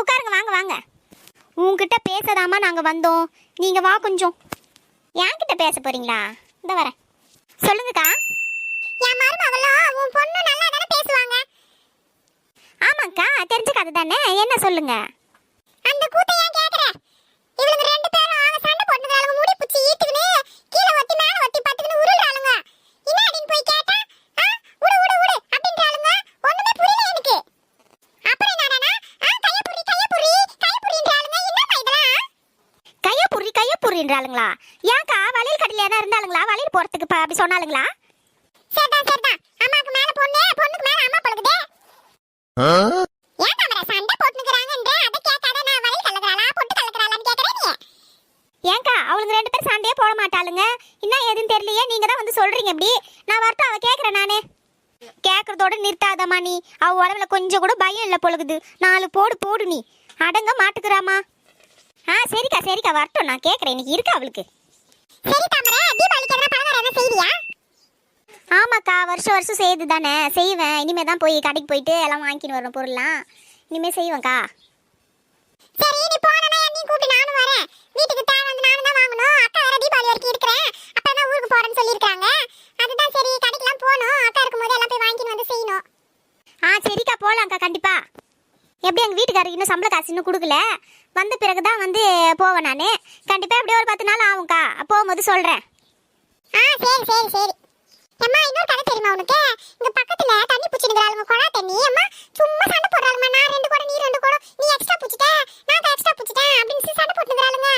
உட்காருங்க வாங்க வாங்க. உங்ககிட்ட பேசதாமா நாங்கள் வந்தோம். நீங்கள் வா கொஞ்சம். என்கிட்ட பேச போறீங்களா? இந்த வரேன். சொல்லுங்கக்கா. என் மருமகளும் உன் பொண்ணு நல்லா தானே பேசுவாங்க. ஆமாக்கா தெரிஞ்ச கதை தானே. என்ன சொல்லுங்கள் புரின்றாளுங்களா ஏன்க்கா வளையல் கடையில எதனா இருந்தாளுங்களா? வளையல் போறதுக்கு இப்ப அப்படி சொன்னாளுங்களா? சரிதான் சரிதான் அம்மாக்கு மேல பொண்ணு பொண்ணுக்கு மேல அம்மா பழகுதே. ஏன் தாமரை சண்டை போட்டுக்கிறாங்கன்ற அதை கேட்காத நான் வளையல் கலக்குறாளா பொட்டு கலக்குறாளான்னு கேக்குறேன் நீ. ஏங்கா அவளுங்க ரெண்டு பேரும் சண்டையே போட மாட்டாளுங்க. என்ன ஏதுன்னு தெரியலையே நீங்க தான் வந்து சொல்றீங்க இப்படி. நான் வரட்டும் அவ கேக்குறேன் நானு. கேக்குறதோட நிறுத்தாதம்மா நீ. அவ உடம்புல கொஞ்சம் கூட பயம் இல்லை பொழுகுது. நாலு போடு போடு நீ. அடங்க மாட்டுக்கிறாமா ஆ சரிக்கா சரிக்கா வரட்டும் நான் கேக்குறேன். இன்னைக்கு இருக்கா அவளுக்கு? சரி தாமரை தீபாவளிக்கு எதனா பலகாரம் என்ன செய்வியா? ஆமாக்கா வருஷம் வருஷம் செய்யுது தானே செய்வேன். இனிமே தான் போய் கடைக்கு போயிட்டு எல்லாம் வாங்கின்னு வரணும் பொருள்லாம். இனிமே செய்வேன்க்கா. சரி நீ போனா என்னையும் கூப்பிட்டு நானும் வரேன். வீட்டுக்கு தேவை வந்து நானும் தான் வாங்கணும். அக்கா வேற தீபாவளி வரைக்கும் இருக்கிறேன். அப்பா தான் ஊருக்கு போறேன்னு சொல்லியிருக்காங்க அதுதான் சரி கடைக்கெல்லாம் போகணும். அக்கா இருக்கும்போது எல்லாம் போய் வாங்கின்னு வந்து செய்யணும். ஆ சரிக்கா போகலாம்க்கா கண்டிப்பா. எப்படி எங்கள் வீட்டுக்காரருக்கு இன்னும் சம்பள காசு இன்னும் கொடுக்கல. வந்த பிறகு தான் வந்து போவேன் நான். கண்டிப்பாக எப்படியும் ஒரு பத்து நாள் ஆகும்க்கா. போகும்போது சொல்கிறேன் ஆ சரி சரி சரி. அம்மா இன்னொரு கதை தெரியுமா உனக்கு? இங்க பக்கத்துல தண்ணி புடிச்சிருக்காளுங்க குழா தண்ணி. அம்மா சும்மா சண்டை போடுறாளுமா நான் ரெண்டு குடம் நீ ரெண்டு குடம் நீ எக்ஸ்ட்ரா புடிச்சிட்ட? நான் எக்ஸ்ட்ரா புடிச்சிட்டேன் அப்படின்னு சொல்லி சண்டை போட்டுக்கிறாளுங்க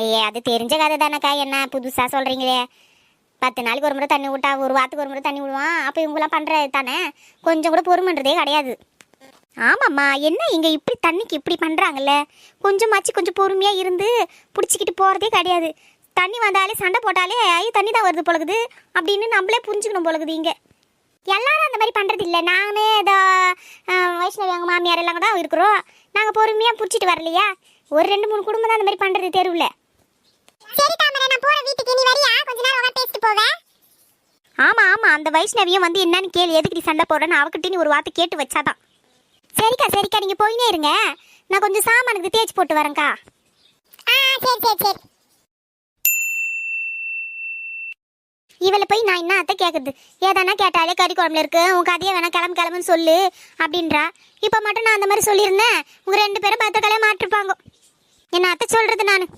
ஐயே அது தெரிஞ்ச கதை தானக்கா. என்ன புதுசா சொல்றீங்களே. பத்து நாளைக்கு ஒரு முறை தண்ணி விட்டா ஒரு வாரத்துக்கு ஒரு முறை தண்ணி விடுவான். அப்போ இவங்களாம் பண்ணுறது தானே? கொஞ்சம் கூட பொறுமன்றதே கிடையாது. ஆமாம்மா என்ன இங்கே இப்படி தண்ணிக்கு இப்படி பண்ணுறாங்கல்ல கொஞ்சமாச்சு கொஞ்சம் பொறுமையாக இருந்து பிடிச்சிக்கிட்டு போகிறதே கிடையாது. தண்ணி வந்தாலே சண்டை போட்டாலே ஐயோ தண்ணி தான் வருது பொழுகுது அப்படின்னு நம்மளே புரிஞ்சுக்கணும் பொழுகுது இங்கே. எல்லாரும் அந்த மாதிரி பண்ணுறது இல்லை நானே ஏதோ வைஷ்ணவி எங்கள் மாமியார் எல்லாம் தான் இருக்கிறோம். நாங்கள் பொறுமையாக பிடிச்சிட்டு வரலையா? ஒரு ரெண்டு மூணு குடும்பம் தான் அந்த மாதிரி பண்ணுறது தெருவில். சரி தாமரை நான் போற வீட்டுக்கு நீ வரியா? கொஞ்ச நேரம் உட்காந்து பேசிட்டு போவேன் ஆமா ஆமா. அந்த வைஷ்ணவியும் வந்து என்னன்னு கேளு. எதுக்கு நீ சண்டை போடுறேன்னு அவகிட்ட நீ ஒரு வார்த்தை கேட்டு வச்சாதான். சரிக்கா சரிக்கா நீங்க போயினே இருங்க. நான் கொஞ்சம் சாமானுக்கு தேய்ச்சி போட்டு வரேன்க்கா. ஆ சரி சரி சரி. இவளை போய் நான் என்ன அத்தை கேட்குறது ஏதானா கேட்டாலே கறி குழம்புல இருக்கு. உன் கதையை வேணா கிளம்பு கிளம்புன்னு சொல்லு அப்படின்றா. இப்போ மட்டும் நான் அந்த மாதிரி சொல்லியிருந்தேன். உங்க ரெண்டு பேரும் பத்த கலையை மாட்டிருப்பாங்க. என்ன அத்தை சொல்றது நான்.